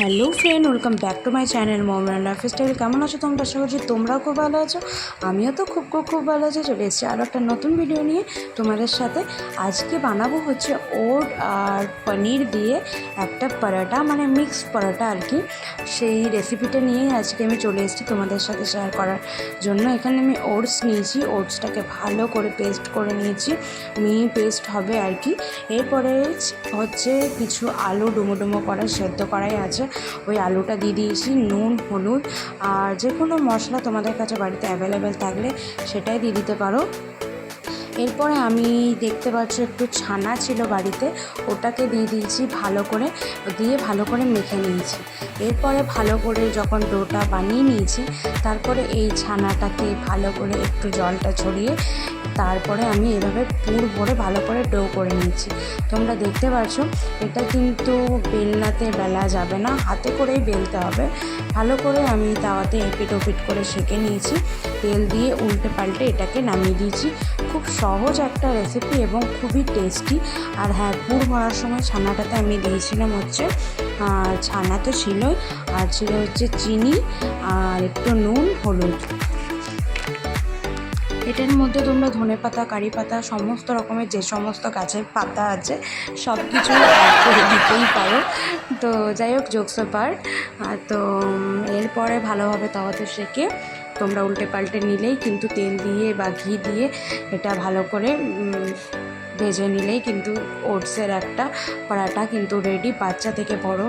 Hello friend, welcome back to my channel Mohamed lifestyle কেমন আছো তোমরা? আশা করছি তোমরাও খুব ভালো আছো। আমিও তো খুব খুব খুব ভালো আছি। চলে এসেছি আরও একটা নতুন ভিডিও নিয়ে তোমাদের সাথে। আজকে বানাবো হচ্ছে ওট আর পনির দিয়ে একটা পরোটা মানে মিক্স পরোটা আর কি। সেই রেসিপিটা নিয়েই আজকে আমি চলে এসেছি তোমাদের সাথে শেয়ার করার জন্য। এখানে আমি ওটস নিয়েছি। ওটসটাকে ভালো করে পেস্ট করে নিয়েছি। মিহি পেস্ট হবে আর কি। এরপরে হচ্ছে কিছু আলু ডুমো ডুমো করা, সেদ্ধ করাই আছে। ওই আলুটা দিয়ে দিয়েছি, নুন, হলুদ আর যে কোনো মশলা তোমাদের কাছে বাড়িতে অ্যাভেলেবেল থাকলে সেটাই দিয়ে দিতে পারো। এরপরে আমি দেখতে পাচ্ছ একটু ছানা ছিল বাড়িতে, ওটাকে দিয়ে দিয়েছি ভালো করে, দিয়ে ভালো করে মেখে নিয়েছি। এরপরে ভালো করে যখন ডোটা বানিয়ে নিয়েছি, তারপরে এই ছানাটাকে ভালো করে একটু জলটা ছড়িয়ে, তারপরে আমি এভাবে পুর ভরে ভালো করে ডো করে নিয়েছি। তোমরা দেখতে পাচ্ছ, এটা কিন্তু বেলনাতে বেলা যাবে না, হাতে করেই বেলতে হবে। ভালো করে আমি তাওয়াতে এপিট ওপিট করে সেঁকে নিয়েছি, তেল দিয়ে উল্টে পাল্টে এটাকে নামিয়ে দিয়েছি। খুব সহজ একটা রেসিপি এবং খুবই টেস্টি আর হ্যাঁ পুর ভরার সময় ছানাটাতে আমি দিয়েছিলাম হচ্ছে ছানা তো ছিলই, আর ছিল হচ্ছে চিনি আর একটু নুন, হলুদ। এটার মধ্যে তোমরা ধনে পাতা, কারি পাতা, সমস্ত রকমের যে সমস্ত গাছের পাতা আছে সব কিছু করে দিতেই পারো। তো যাই হোক জোকস পার তো এরপরে ভালোভাবে তাওয়াতে সেকে তোমরা উল্টে পাল্টে নিলেই কিন্তু তেল দিয়ে বা ঘি দিয়ে এটা ভালো করে ভেজে নিলেই কিন্তু ওটসের একটা পরাটা কিন্তু রেডি বাচ্চা থেকে বড়,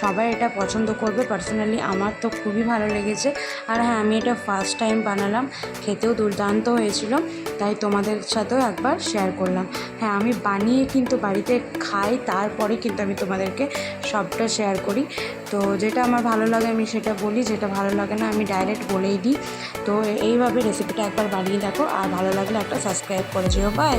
সবাই এটা পছন্দ করবে। পার্সোনালি আমার তো খুবই ভালো লেগেছে। আর হ্যাঁ আমি এটা ফার্স্ট টাইম বানালাম। খেতেও দুর্দান্ত হয়েছিল। তাই তোমাদের সাথেও একবার শেয়ার করলাম। হ্যাঁ আমি বানিয়ে কিন্তু বাড়িতে খাই, তারপরে কিন্তু আমি তোমাদেরকে সবটা শেয়ার করি। তো যেটা আমার ভালো লাগে আমি সেটা বলি, যেটা ভালো লাগে না আমি ডাইরেক্ট বলেই দিই। তো এইভাবে রেসিপিটা একবার বানিয়ে দেখো। আর ভালো লাগলে একটা সাবস্ক্রাইব করে যেও। বাই